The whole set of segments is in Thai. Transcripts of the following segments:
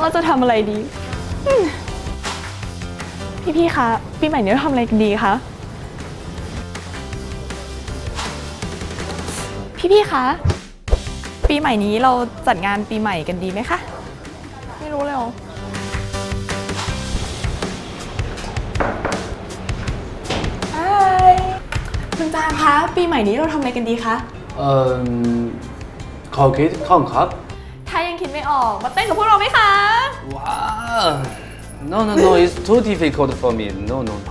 ว่าจะทำอะไรดีอืมพี่ๆ คะ ปีใหม่นี้เราทำอะไรกันดีคะ พี่ๆ คะ ปีใหม่นี้เราจัดงานปีใหม่กันดีไหมคะ ไม่รู้เลยเหรอฮายคุณจางคะ ปีใหม่นี้เราทำอะไรกันดีคะ เอ่อขอคิดข้องครับถ้ายัง คิดไม่ออก มาเต้นกับพวกเราไหมคะว้าว no no no it's too difficult for me no no no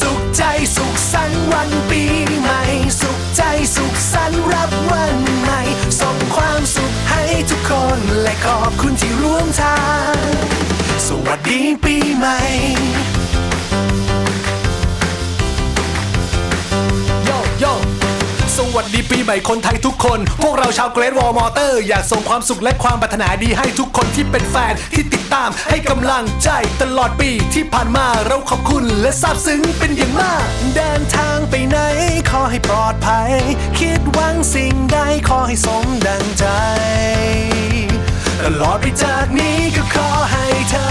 สุขใจสุขสันต์วันปีใหม่ สุขใจสุขสันต์รับวันใหม่ ส่งความสุขให้ทุกคนและขอบคุณที่ร่วมทาง สวัสดีปีใหม่ วัสดีปีใหม่คนไทยทุกคน พวกเราชาวเกรทวอลมอเตอร์ อยากส่งความสุขและความปรารถนาดีให้ทุกคนที่เป็นแฟนที่ติดตามให้กำลังใจตลอดปีที่ผ่านมาเราขอบคุณและซาบซึ้งเป็นอย่างมาก เดินทางไปไหน ขอให้ปลอดภัย คิดหวังสิ่งใดขอให้สมดังใจ ตลอดไปจากนี้ก็ขอให้เธอ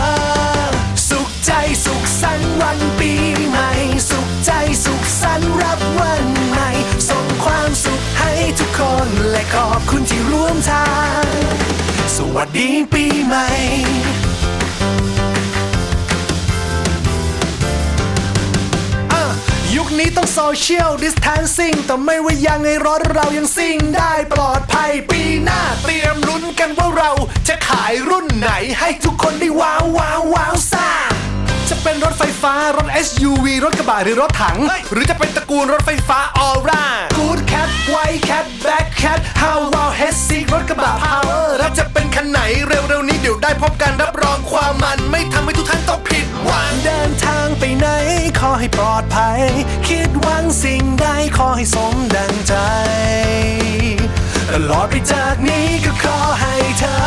สุขใจสุขสันต์วันปีใหม่สุขใจ ขอบคุณที่ร่วมทาง สวัสดีปีใหม่อะยุคนี้ต้องโซเชียลดิส a ทนซิ่งแต่ไม่ว่ายังไงรถเรายังซิ่งได้ปลอดภัยปีหน้าเตรียมลุ้นกันว่าเราจะขายรุ่นไหนให้ทุกคนได้ว้าวว้าวว้าวซ่าจะเป็นรถไฟฟ้ารถ SUV รถกระบะหรือรถถัง หรือจะเป็นตระกูลรถไฟฟ้าออร่า Good Cat White Cat Black s i รถกระบะ Power แล้วจะเป็นคันไหนเร็วๆนี้เดี๋ยวได้พบกันรับรองความมันไม่ทำให้ทุกท่านต้องผิดหวังเดินทางไปไหน ขอให้ปลอดภัย คิดหวังสิ่งใดขอให้สมดังใจตลอดไปจากนี้ก็ขอให้เธอ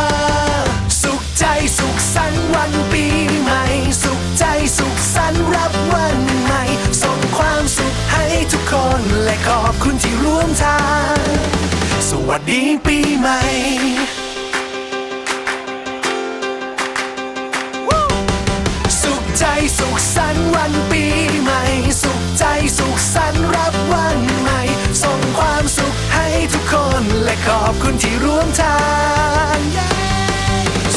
สุขใจสุขสันต์วันปีใหม่ สุขใจสุขสันต์รับวันใหม่ส่งความสุขให้ทุกคนและขอบคุณที่ร่วมทาง สวัสดีปีใหม่ สุขใจสุขสันต์วันปีใหม่ สุขใจสุขสันต์รับวันใหม่ ส่งความสุขให้ทุกคนและขอบคุณที่ร่วมทาง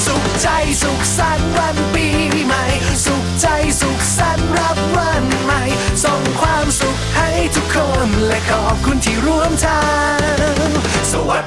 สุขใจสุขสันต์วันปีใหม่ สุขใจสุขสันต์รับวันใหม่ ส่งความสุขให้ทุกคนและขอบคุณที่ร่วมทาง